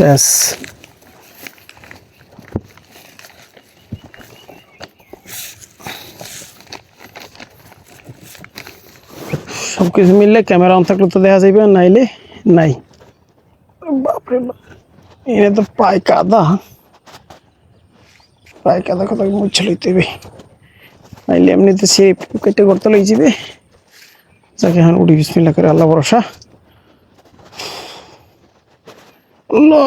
ব্যাস সব কিছু মিললে ক্যামেরা অন থাকলে তো দেখা যাবে আর নাইলে নাই। বাপরে বাপ। এনে তো পায় কাদা পায় কাদা কথা মুছে লইতে হবে নাইলে এমনিতে সে কেটে করতে লই যাবে যাকে এখন উড়ি বিসমিল্লা করে আল্লাহ ভরসা। আল্লাহ।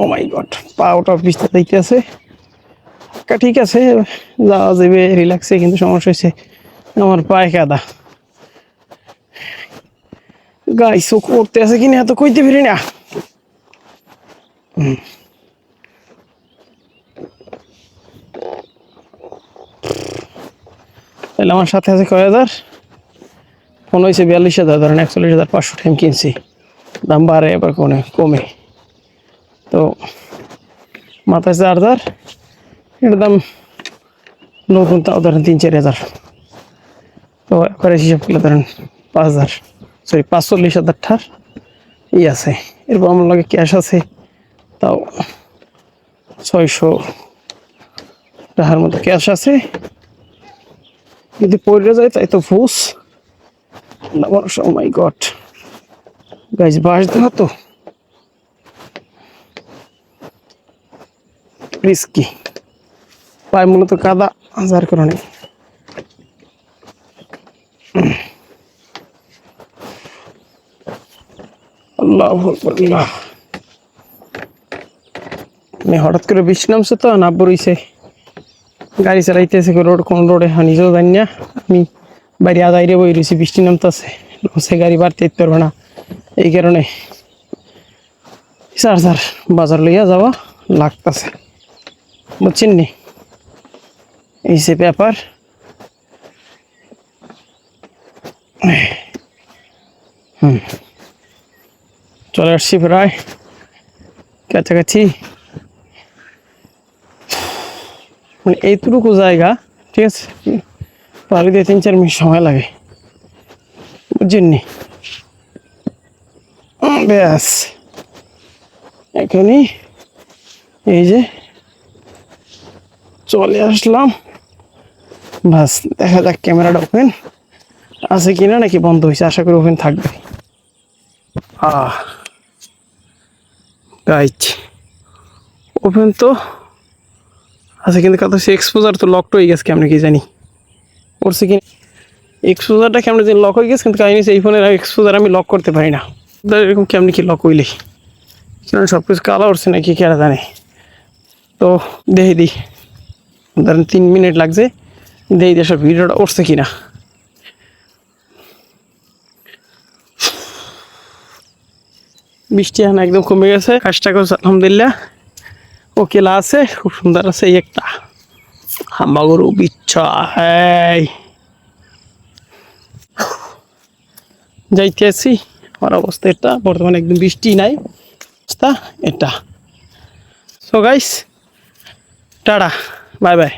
ও মাই গড পা ওটা পিছতে দিতে আছে। ঠিক আছে, যাওয়া যাবে রিল্যাক্সে কিন্তু সমস্যা হয়েছে। আমার পায়ে কাদা। গাই চোখ করতে আছে কিনা এত কইতে পারি না। তাহলে আমার সাথে আছে কয় হাজার? ফোন হয়েছে বিয়াল্লিশ হাজার, ধরেন একচল্লিশ হাজার পাঁচশো টাইম কিনছি। দাম বাড়ে, এবার কোনে কমে। তো মাথায় চার্জার, এটার দাম নতুন তাও ধরেন তিন চার হাজার। তো একবারে হিসাব করলে ধরেন পাঁচ হাজার সরি পাঁচচল্লিশ হাজার ঠার ই আছে। এরপর আমার লাগে ক্যাশ আছে, তাও ছয়শো টাকার মতো ক্যাশ আছে। যদি পড়ে যায় তাই তো ফুস। না মাই গড গাইজ বাস দেওয়া তো? রিস্কি পায়ে মূলত কাদা যার কারণে। আল্লাহ আল্লাহ মানে হঠাৎ করে বৃষ্টি নামছে তো নাব্বর রইছে। গাড়ি চালাইতেছে, রোড কোন রোডে নিজেও জানি না। আমি বাইরে আদাইরে বই রয়েছি, বৃষ্টি নামতেছে সে গাড়ি বাড়তে পারবে না। এই কারণে চার্জার বাজার লইয়া যাওয়া লাগতেছে। বুঝছেন নি? এই সে ব্যাপার। হুম। চলে আসছি প্রায় কাছাকাছি। মানে এইটুকু জায়গা, ঠিক আছে? পাড়ি দিয়ে তিন, চার মিনিট সময় লাগে। বুঝছেননি ব্যাস। এখনই এই যে চলে আসলাম। বাস দেখা যাক ক্যামেরাটা ওপেন আছে কিনা নাকি বন্ধ হয়েছে, আশা করি ওপেন থাকবে। আহ ওপেন তো আছে, কিন্তু কত সে এক্সপোজার তো লকড হয়ে গেছে কেমন কি জানি। করছে কি? এক্সপোজারটা কেমন যে লক হয়ে গেছে, কিন্তু কাহিনী এই ফোনের এক্সপোজার আমি লক করতে পারি না। এরকম কেমনি কি লক হইলে? কারণ সব কিছু কালা উঠছে নাকি কেরা জানে? তো দেখে দিই। ধরেন তিন মিনিট লাগছে, দেখি দিয়ে সব ভিডিওটা উঠছে কিনা। বৃষ্টি এখন একদম কমে গেছে, কাজটা করছে, আলহামদুলিল্লাহ। ও কেলা আছে, খুব সুন্দর আছে একটা। হাম্বাগরু বিচ্ছা, এই। যাইতে আছি আমার অবস্থা এটা, বর্তমানে একদম বৃষ্টি নাই, অবস্থা এটা। So guys tata, bye bye.